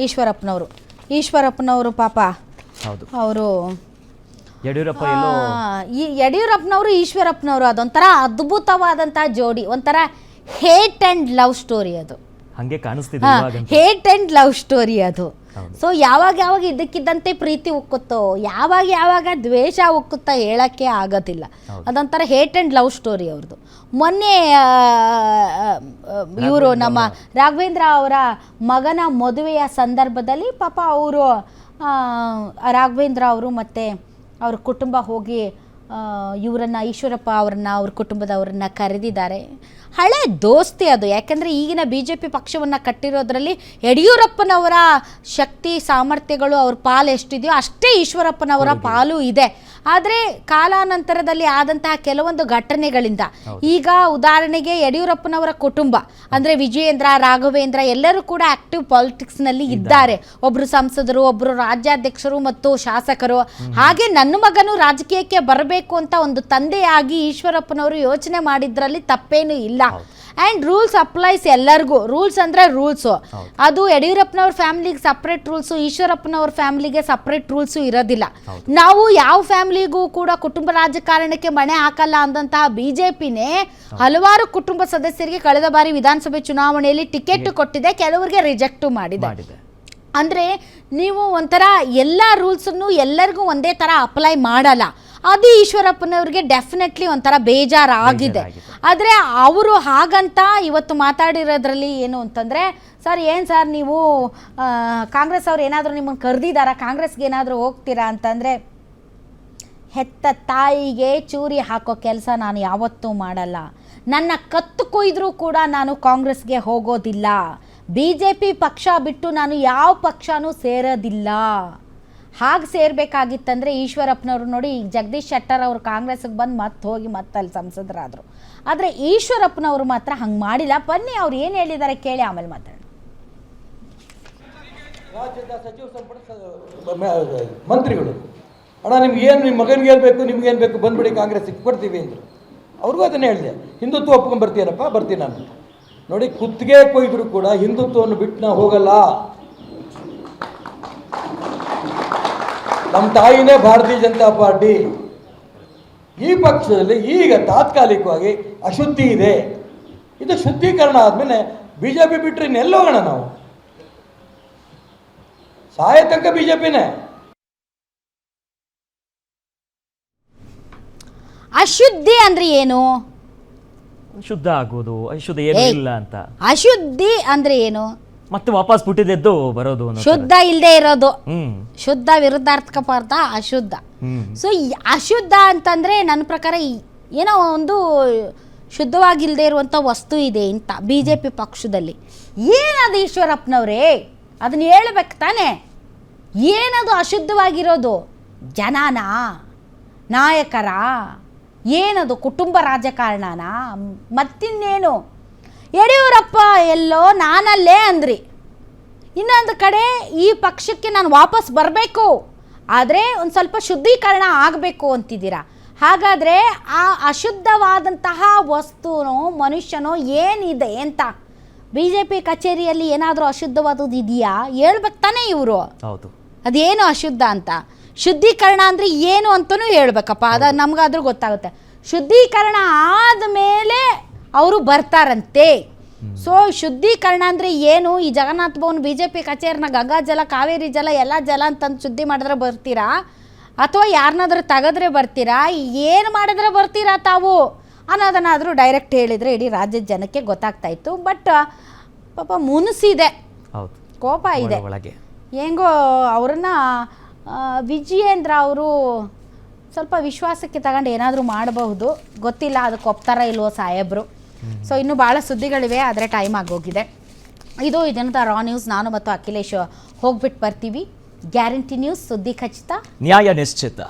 ಈಶ್ವರಪ್ಪನವರು. ಈಶ್ವರಪ್ಪನವರು ಪಾಪ. ಹೌದು. ಅವರು ಯಡಿಯೂರಪ್ಪ ಎಲ್ಲೋ ಈ ಯಡಿಯೂರಪ್ಪನವರು ಈಶ್ವರಪ್ಪನವರು. ಅದೊಂಥರ ಅದ್ಭುತವಾದಂಥ ಜೋಡಿ ಒಂಥರ ಹೇಟ್ ಆ್ಯಂಡ್ ಲವ್ ಸ್ಟೋರಿ ಅದು. ಹಂಗೆ ಕಾಣಿಸ್ತಿದೆ. ಹೇಟ್ ಆ್ಯಂಡ್ ಲವ್ ಸ್ಟೋರಿ ಅದು. ಸೊ ಯಾವಾಗ ಯಾವಾಗ ಇದಕ್ಕಿದ್ದಂತೆ ಪ್ರೀತಿ ಉಕ್ಕುತ್ತೋ ಯಾವಾಗ ಯಾವಾಗ ದ್ವೇಷ ಉಕ್ಕುತ್ತಾ ಹೇಳಕ್ಕೆ ಆಗೋದಿಲ್ಲ. ಅದೊಂಥರ ಹೇಟ್ ಆ್ಯಂಡ್ ಲವ್ ಸ್ಟೋರಿ ಅವ್ರದ್ದು. ಮೊನ್ನೆ ಇವರು ನಮ್ಮ ರಾಘವೇಂದ್ರ ಅವರ ಮಗನ ಮದುವೆಯ ಸಂದರ್ಭದಲ್ಲಿ ಪಾಪ ಅವರು ರಾಘವೇಂದ್ರ ಅವರು ಮತ್ತು ಅವ್ರ ಕುಟುಂಬ ಹೋಗಿ ಇವರನ್ನು ಈಶ್ವರಪ್ಪ ಅವ್ರನ್ನ ಅವ್ರ ಕುಟುಂಬದವ್ರನ್ನ ಕರೆದಿದ್ದಾರೆ. ಹಳೆ ದೋಸ್ತಿ ಅದು. ಯಾಕಂದ್ರೆ ಈಗಿನ ಬಿ ಜೆ ಪಿ ಪಕ್ಷವನ್ನು ಕಟ್ಟಿರೋದ್ರಲ್ಲಿ ಯಡಿಯೂರಪ್ಪನವರ ಶಕ್ತಿ ಸಾಮರ್ಥ್ಯಗಳು ಅವ್ರ ಪಾಲು ಎಷ್ಟಿದೆಯೋ ಅಷ್ಟೇ ಈಶ್ವರಪ್ಪನವರ ಪಾಲು ಇದೆ. ಆದರೆ ಕಾಲಾನಂತರದಲ್ಲಿ ಆದಂತಹ ಕೆಲವೊಂದು ಘಟನೆಗಳಿಂದ ಈಗ ಉದಾಹರಣೆಗೆ ಯಡಿಯೂರಪ್ಪನವರ ಕುಟುಂಬ ಅಂದರೆ ವಿಜಯೇಂದ್ರ ರಾಘವೇಂದ್ರ ಎಲ್ಲರೂ ಕೂಡ ಆಕ್ಟಿವ್ ಪಾಲಿಟಿಕ್ಸ್ನಲ್ಲಿ ಇದ್ದಾರೆ. ಒಬ್ಬರು ಸಂಸದರು ಒಬ್ಬರು ರಾಜ್ಯಾಧ್ಯಕ್ಷರು ಮತ್ತು ಶಾಸಕರು. ಹಾಗೆ ನನ್ನ ಮಗನು ರಾಜಕೀಯಕ್ಕೆ ಬರಬೇಕು ಅಂತ ಒಂದು ತಂದೆಯಾಗಿ ಈಶ್ವರಪ್ಪನವರು ಯೋಚನೆ ಮಾಡಿದ್ರಲ್ಲಿ ತಪ್ಪೇನೂ ಇಲ್ಲ. ಆ್ಯಂಡ್ ರೂಲ್ಸ್ ಅಪ್ಲೈಸ್ ಎಲ್ಲರಿಗೂ. ರೂಲ್ಸ್ ಅಂದರೆ ರೂಲ್ಸು ಅದು ಯಡಿಯೂರಪ್ಪನವ್ರ ಫ್ಯಾಮಿಲಿಗೆ ಸಪ್ರೇಟ್ ರೂಲ್ಸು ಈಶ್ವರಪ್ಪನವ್ರ ಫ್ಯಾಮಿಲಿಗೆ ಸಪ್ರೇಟ್ ರೂಲ್ಸು ಇರೋದಿಲ್ಲ. ನಾವು ಯಾವ ಫ್ಯಾಮಿಲಿಗೂ ಕೂಡ ಕುಟುಂಬ ರಾಜಕಾರಣಕ್ಕೆ ಮಣೆ ಹಾಕಲ್ಲ ಅಂದಂತಹ ಬಿ ಜೆ ಪಿನೇ ಹಲವಾರು ಕುಟುಂಬ ಸದಸ್ಯರಿಗೆ ಕಳೆದ ಬಾರಿ ವಿಧಾನಸಭೆ ಚುನಾವಣೆಯಲ್ಲಿ ಟಿಕೆಟ್ ಕೊಟ್ಟಿದೆ. ಕೆಲವರಿಗೆ ರಿಜೆಕ್ಟು ಮಾಡಿದೆ. ಅಂದರೆ ನೀವು ಒಂಥರ ಎಲ್ಲ ರೂಲ್ಸನ್ನು ಎಲ್ಲರಿಗೂ ಒಂದೇ ಥರ ಅಪ್ಲೈ ಮಾಡಲ್ಲ. ಅದು ಈಶ್ವರಪ್ಪನವ್ರಿಗೆ ಡೆಫಿನೆಟ್ಲಿ ಒಂಥರ ಬೇಜಾರಾಗಿದೆ. ಆದರೆ ಅವರು ಹಾಗಂತ ಇವತ್ತು ಮಾತಾಡಿರೋದ್ರಲ್ಲಿ ಏನು ಅಂತಂದರೆ ಸರ್ ಏನು ಸರ್ ನೀವು ಕಾಂಗ್ರೆಸ್ ಅವ್ರು ಏನಾದರೂ ನಿಮ್ಮನ್ನು ಕರೆದಿದ್ದಾರಾ ಕಾಂಗ್ರೆಸ್ಗೆ ಏನಾದರೂ ಹೋಗ್ತೀರಾ? ಅಂತಂದರೆ ಹೆತ್ತ ತಾಯಿಗೆ ಚೂರಿ ಹಾಕೋ ಕೆಲಸ ನಾನು ಯಾವತ್ತೂ ಮಾಡಲ್ಲ. ನನ್ನ ಕತ್ತು ಕೊಯ್ದರೂ ಕೂಡ ನಾನು ಕಾಂಗ್ರೆಸ್ಗೆ ಹೋಗೋದಿಲ್ಲ. ಬಿ ಜೆ ಪಿ ಪಕ್ಷ ಬಿಟ್ಟು ನಾನು ಯಾವ ಪಕ್ಷನೂ ಸೇರೋದಿಲ್ಲ. ಹಾಗೆ ಸೇರಬೇಕಾಗಿತ್ತಂದರೆ ಈಶ್ವರಪ್ಪನವ್ರು ನೋಡಿ ಈಗ ಜಗದೀಶ್ ಶೆಟ್ಟರ್ ಅವರು ಕಾಂಗ್ರೆಸ್ಗೆ ಬಂದು ಮತ್ತೆ ಹೋಗಿ ಮತ್ತೆ ಅಲ್ಲಿ ಸಂಸದರಾದರು. ಆದರೆ ಈಶ್ವರಪ್ಪನವರು ಮಾತ್ರ ಹಂಗೆ ಮಾಡಿಲ್ಲ. ಬನ್ನಿ ಅವ್ರು ಏನು ಹೇಳಿದ್ದಾರೆ ಕೇಳಿ ಆಮೇಲೆ ಮಾತಾಡೋಣ. ಮಂತ್ರಿಗಳು. ಅಣ್ಣ, ನಿಮ್ಗೆ ಏನು ನಿಮ್ಮ ಮಗನಿಗೆ ಏನು ಬೇಕು, ನಿಮ್ಗೆ ಏನು ಬೇಕು ಬಂದ್ಬಿಡಿ ಕಾಂಗ್ರೆಸ್ಸಿಗೆ ಕೊಡ್ತೀವಿ ಅಂದರು. ಅವ್ರಿಗೂ ಅದನ್ನು ಹೇಳಿದೆ. ಹಿಂದುತ್ವ ಒಪ್ಕೊಂಡ್ ಬರ್ತೀನಪ್ಪ ಬರ್ತೀನಿ ನಾನು. ನೋಡಿ, ಕುತ್ತಿಗೆ ಕೊಯ್ದರೂ ಕೂಡ ಹಿಂದುತ್ವವನ್ನು ಬಿಟ್ಟು ನಾ ಹೋಗಲ್ಲ. ನಮ್ಮ ತಾಯಿನೇ ಭಾರತೀಯ ಜನತಾ ಪಾರ್ಟಿ. ಈ ಪಕ್ಷದಲ್ಲಿ ಈಗ ತಾತ್ಕಾಲಿಕವಾಗಿ ಅಶುದ್ಧಿ ಇದೆ. ಇದು ಶುದ್ಧೀಕರಣ ಆದಮೇಲೆ ಬಿ ಜೆ ಪಿ ಬಿಟ್ಟರೆ ಇನ್ನೆಲ್ಲೋಗೋಣ ನಾವು? ಸಾಯ ತನಕ ಬಿ ಜೆ ಪಿನೇ ಅಶುದ್ಧಿ ಅಂದ್ರೆ ಏನು? ಶುದ್ಧ ಆಗೋದು ಅಶುದ್ಧ ಏನೂ ಏಯ್. ಇಲ್ಲ ಅಂತ. ಅಶುದ್ಧಿ ಅಂದ್ರೆ ಏನು? ಮತ್ತೆ ವಾಪಸ್ ಪುಟ್ಟಿದ್ದೆದ್ದು ಬರೋದು ಅನ್ನೋ ಥರ. ಶುದ್ಧ ಇಲ್ಲದೆ ಇರೋದು. ಹ್ಮ್. ಶುದ್ಧ ವಿರುದ್ಧಾರ್ಥಕ ಪದಾರ್ಥ ಅಶುದ್ಧ. ಹ್ಮ್. ಸೊ ಅಶುದ್ಧ ಅಂತಂದ್ರೆ ನನ್ನ ಪ್ರಕಾರ ಈ- ಏನೋ ಒಂದು ಶುದ್ಧವಾಗಿಲ್ಲದೆ ಇರುವಂಥ ವಸ್ತು ಇದೆ ಅಂತ ಬಿ ಜೆ ಪಿ ಪಕ್ಷದಲ್ಲಿ. ಏನದು ಈಶ್ವರಪ್ಪನವ್ರೇ? ಅದನ್ನ ಹೇಳ್ಬೇಕು ತಾನೇ. ಏನದು ಅಶುದ್ಧವಾಗಿರೋದು? ಜನಾನ? ನಾಯಕರ? ಏನದು ಕುಟುಂಬ ರಾಜಕಾರಣನಾ? ಮತ್ತಿನ್ನೇನು? ಯಡಿಯೂರಪ್ಪ ಎಲ್ಲೋ ನಾನಲ್ಲೇ ಅಂದ್ರಿ. ಇನ್ನೊಂದು ಕಡೆ ಈ ಪಕ್ಷಕ್ಕೆ ನಾನು ವಾಪಸ್ ಬರಬೇಕು. ಆದರೆ ಒಂದು ಸ್ವಲ್ಪ ಶುದ್ಧೀಕರಣ ಆಗಬೇಕು ಅಂತಿದ್ದೀರಾ? ಹಾಗಾದರೆ ಆ ಅಶುದ್ಧವಾದಂತಹ ವಸ್ತುನೋ ಮನುಷ್ಯನೋ ಏನಿದೆ ಅಂತ ಬಿ ಜೆ ಪಿ ಕಚೇರಿಯಲ್ಲಿ ಏನಾದರೂ ಅಶುದ್ಧವಾದದ್ದು ಇದೆಯಾ? ಹೇಳ್ಬೇಕು ತಾನೇ ಇವರು. ಹೌದು. ಅದೇನು ಅಶುದ್ಧ ಅಂತ? ಶುದ್ಧೀಕರಣ ಅಂದರೆ ಏನು ಅಂತಲೂ ಹೇಳ್ಬೇಕಪ್ಪ. ಅದು ನಮಗಾದ್ರೂ ಗೊತ್ತಾಗುತ್ತೆ. ಶುದ್ಧೀಕರಣ ಆದಮೇಲೆ ಅವರು ಬರ್ತಾರಂತೆ. ಸೊ ಶುದ್ಧೀಕರಣ ಅಂದರೆ ಏನು? ಈ Jagannatha Bhavan B J P ಕಚೇರಿನ ಗಂಗಾ ಜಲ ಕಾವೇರಿ ಜಲ ಎಲ್ಲ ಜಲ ಅಂತಂದು ಶುದ್ಧಿ ಮಾಡಿದ್ರೆ ಬರ್ತೀರಾ? ಅಥವಾ ಯಾರನ್ನಾದ್ರೂ ತೆಗೆದ್ರೆ ಬರ್ತೀರಾ? ಏನು ಮಾಡಿದ್ರೆ ಬರ್ತೀರಾ ತಾವು? ಅನ್ನೋದನ್ನಾದರೂ ಡೈರೆಕ್ಟ್ ಹೇಳಿದರೆ ಇಡೀ ರಾಜ್ಯದ ಜನಕ್ಕೆ ಗೊತ್ತಾಗ್ತಾ ಇತ್ತು. ಬಟ್ ಪಾಪ ಮುನಿಸಿದೆ. ಕೋಪ ಇದೆ. ಹೆಂಗೋ ಅವ್ರನ್ನ ವಿಜಯೇಂದ್ರ ಅವರು ಸ್ವಲ್ಪ ವಿಶ್ವಾಸಕ್ಕೆ ತಗೊಂಡು ಏನಾದರೂ ಮಾಡಬಹುದು. ಗೊತ್ತಿಲ್ಲ ಅದಕ್ಕೆ ಒಪ್ತಾರ ಇಲ್ವೋ ಸಾಹೇಬ್ರು. ಸೊ ಇನ್ನು ಭಾಳ ಸುದ್ದಿಗಳಿವೆ, ಆದರೆ ಟೈಮ್ ಆಗೋಗಿದೆ. ಇದು ಇದನ್ನದ ರಾ ನ್ಯೂಸ್ ನಾನು ಮತ್ತು ಅಖಿಲೇಶ್ ಹೋಗ್ಬಿಟ್ಟು ಬರ್ತೀವಿ. ಗ್ಯಾರಂಟಿ ನ್ಯೂಸ್ ಸುದ್ದಿ ಖಚಿತ. ನ್ಯಾಯ ನಿಶ್ಚಿತ.